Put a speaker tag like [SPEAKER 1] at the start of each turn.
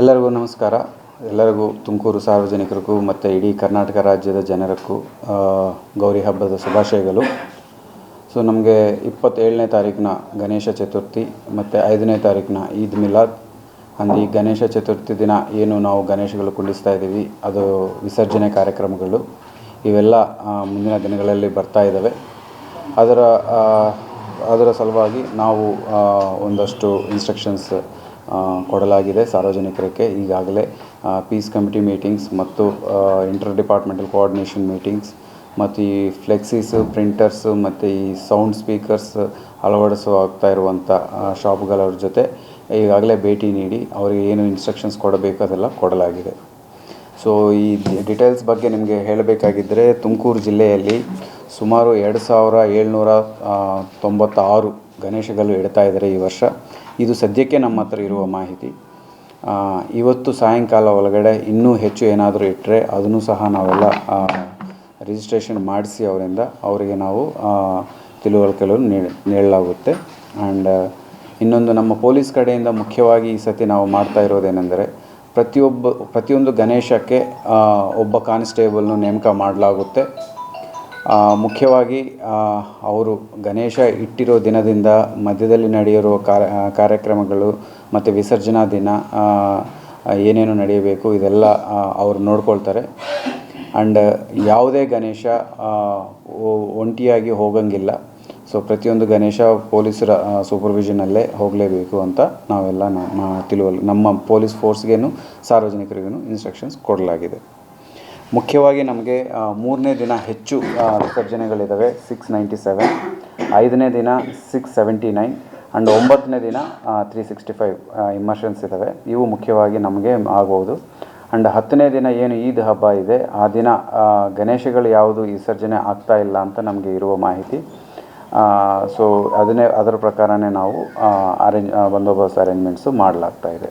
[SPEAKER 1] ಎಲ್ಲರಿಗೂ ನಮಸ್ಕಾರ. ಎಲ್ಲರಿಗೂ ತುಮಕೂರು ಸಾರ್ವಜನಿಕರಿಗೂ ಮತ್ತು ಇಡೀ ಕರ್ನಾಟಕ ರಾಜ್ಯದ ಜನರಕ್ಕೂ ಗೌರಿ ಹಬ್ಬದ ಶುಭಾಶಯಗಳು. ಸೊ ನಮಗೆ ಇಪ್ಪತ್ತೇಳನೇ ತಾರೀಕಿನ ಗಣೇಶ ಚತುರ್ಥಿ ಮತ್ತು ಐದನೇ ತಾರೀಕಿನ ಈದ್ ಮಿಲಾದ್. ಅಂದರೆ ಈ ಗಣೇಶ ಚತುರ್ಥಿ ದಿನ ಏನು ನಾವು ಗಣೇಶಗಳು ಕುಂಡಿಸ್ತಾ ಇದ್ದೀವಿ, ಅದು ವಿಸರ್ಜನೆ ಕಾರ್ಯಕ್ರಮಗಳು. ಇವೆಲ್ಲ ಮುಂದಿನ ದಿನಗಳಲ್ಲಿ ಬರ್ತಾ ಇದ್ದಾವೆ. ಅದರ ಅದರ ಸಲುವಾಗಿ ನಾವು ಒಂದಷ್ಟು ಇನ್ಸ್ಟ್ರಕ್ಷನ್ಸ್ ಕೊಡಲಾಗಿದೆ ಸಾರ್ವಜನಿಕರಿಗೆ. ಈಗಾಗಲೇ ಪೀಸ್ ಕಮಿಟಿ ಮೀಟಿಂಗ್ಸ್ ಮತ್ತು ಇಂಟರ್ ಡಿಪಾರ್ಟ್ಮೆಂಟಲ್ ಕೋಆರ್ಡಿನೇಷನ್ ಮೀಟಿಂಗ್ಸ್ ಮತ್ತು ಈ ಫ್ಲೆಕ್ಸೀಸು ಪ್ರಿಂಟರ್ಸು ಮತ್ತು ಈ ಸೌಂಡ್ ಸ್ಪೀಕರ್ಸ್ ಅಳವಡಿಸುವಾಗ್ತಾ ಇರುವಂಥ ಶಾಪ್ಗಳವ್ರ ಜೊತೆ ಈಗಾಗಲೇ ಭೇಟಿ ನೀಡಿ ಅವರಿಗೆ ಏನು ಇನ್ಸ್ಟ್ರಕ್ಷನ್ಸ್ ಕೊಡಬೇಕು ಅದೆಲ್ಲ ಕೊಡಲಾಗಿದೆ. ಸೊ ಈ ಡಿಟೇಲ್ಸ್ ಬಗ್ಗೆ ನಿಮಗೆ ಹೇಳಬೇಕಾಗಿದ್ದರೆ ತುಮಕೂರು ಜಿಲ್ಲೆಯಲ್ಲಿ ಸುಮಾರು ಎರಡು ಸಾವಿರ ಏಳ್ನೂರ ತೊಂಬತ್ತಾರು ಗಣೇಶಗಳು ಇಡ್ತಾ ಇದ್ದಾರೆ ಈ ವರ್ಷ. ಇದು ಸದ್ಯಕ್ಕೆ ನಮ್ಮ ಹತ್ರ ಇರುವ ಮಾಹಿತಿ. ಇವತ್ತು ಸಾಯಂಕಾಲ ಒಳಗಡೆ ಇನ್ನೂ ಹೆಚ್ಚು ಏನಾದರೂ ಇಟ್ಟರೆ ಅದನ್ನು ಸಹ ನಾವೆಲ್ಲ ರಿಜಿಸ್ಟ್ರೇಷನ್ ಮಾಡಿಸಿ ಅವರಿಂದ ಅವರಿಗೆ ನಾವು ತಿಳುವಳಿಕೆಗಳನ್ನು ನೀಡ ನೀಡಲಾಗುತ್ತೆ. ಆ್ಯಂಡ್ ಇನ್ನೊಂದು ನಮ್ಮ ಪೊಲೀಸ್ ಕಡೆಯಿಂದ ಮುಖ್ಯವಾಗಿ ಈ ಸತಿ ನಾವು ಮಾಡ್ತಾ ಇರೋದೇನೆಂದರೆ ಪ್ರತಿಯೊಬ್ಬ, ಪ್ರತಿಯೊಂದು ಗಣೇಶಕ್ಕೆ ಒಬ್ಬ ಕಾನ್ಸ್ಟೇಬಲ್ನು ನೇಮಕ ಮಾಡಲಾಗುತ್ತೆ. ಮುಖ್ಯವಾಗಿ ಅವರು ಗಣೇಶ ಇಟ್ಟಿರೋ ದಿನದಿಂದ ಮಧ್ಯದಲ್ಲಿ ನಡೆಯುವ ಕಾರ್ಯ ಕಾರ್ಯಕ್ರಮಗಳು ಮತ್ತು ವಿಸರ್ಜನಾ ದಿನ ಏನೇನು ನಡೆಯಬೇಕು ಇದೆಲ್ಲ ಅವರು ನೋಡ್ಕೊಳ್ತಾರೆ. ಆ್ಯಂಡ್ ಯಾವುದೇ ಗಣೇಶ ಒಂಟಿಯಾಗಿ ಹೋಗಂಗಿಲ್ಲ. ಸೊ, ಪ್ರತಿಯೊಂದು ಗಣೇಶ ಪೊಲೀಸರ ಸೂಪರ್ವಿಷನಲ್ಲೇ ಹೋಗಲೇಬೇಕು ಅಂತ ನಾವೆಲ್ಲ ನಮ್ಮ ನಮ್ಮ ಪೊಲೀಸ್ ಫೋರ್ಸ್ಗೇನು ಸಾರ್ವಜನಿಕರಿಗೂ ಇನ್ಸ್ಟ್ರಕ್ಷನ್ಸ್ ಕೊಡಲಾಗಿದೆ. ಮುಖ್ಯವಾಗಿ ನಮಗೆ ಮೂರನೇ ದಿನ ಹೆಚ್ಚು ವಿಸರ್ಜನೆಗಳಿದ್ದಾವೆ ಸಿಕ್ಸ್ ನೈಂಟಿ ಸೆವೆನ್ ಐದನೇ ದಿನ ಸಿಕ್ಸ್ ಸೆವೆಂಟಿ ನೈನ್ ಆ್ಯಂಡ್ ಒಂಬತ್ತನೇ ದಿನ ತ್ರೀ ಸಿಕ್ಸ್ಟಿ ಫೈವ್ ಇಮರ್ಷನ್ಸ್ ಇದ್ದಾವೆ ಇವು ಮುಖ್ಯವಾಗಿ ನಮಗೆ ಆಗ್ಬೋದು. ಆ್ಯಂಡ್ ಹತ್ತನೇ ದಿನ ಏನು ಈದ್ ಹಬ್ಬ ಇದೆ, ಆ ದಿನ ಗಣೇಶಗಳು ಯಾವುದು ವಿಸರ್ಜನೆ ಆಗ್ತಾ ಇಲ್ಲ ಅಂತ ನಮಗೆ ಇರುವ ಮಾಹಿತಿ. ಸೊ ಅದನ್ನೇ, ಅದರ ಪ್ರಕಾರನೇ ನಾವು ಅರೇಂಜ್ ಬಂದೋಬಸ್ತ್ ಅರೇಂಜ್ಮೆಂಟ್ಸು ಮಾಡಲಾಗ್ತಾ ಇದೆ.